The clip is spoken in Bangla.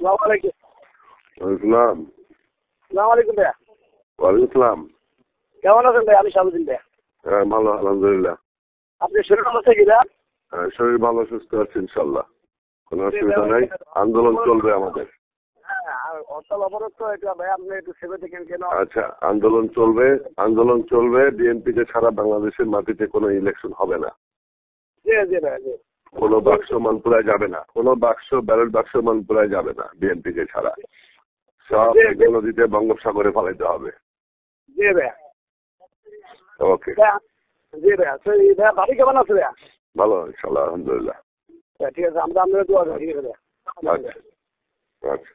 আলাইকুম। আলাইকুম ভাইয়া। ওয়ালাইকুম। ইসলাম কেমন আছেন ভাই আমি সাবুদ্দিন ভাইয়া। হ্যাঁ ভালো আলহামদুলিল্লাহ। আপনি শরীর হ্যাঁ, শরীর ভালো সুস্থ আছে ইনশাল্লাহ কোনো অসুবিধা নাই। আন্দোলন চলবে আমাদের। হ্যাঁ আর অচল অবরোধ তো এটা ভাই আপনি একটু সেবে দেখেন কেন? আচ্ছা আন্দোলন চলবে আন্দোলন চলবে। বিএনপি কে ছাড়া বাংলাদেশের মাটিতে কোনো ইলেকশন হবে না। জি জি ভাই জি। কোনো বাক্স মানপুরায় যাবে না কোন বাক্স ব্যালট বাক্স মানপুরায় যাবে না বিএনপি কে ছাড়া। সব নদীতে বঙ্গোপসাগরে ফেলাইতে হবে। জি ভাইয়া। ওকে। জি ভাইয়া। ভাইয়া বাড়ি কেমন আছে ভাইয়া? ভালো ইনশাল্লাহ আলহামদুলিল্লাহ। ঠিক আছে আমরা আমরা দোয়া করি ঠিক আছে আচ্ছা আচ্ছা।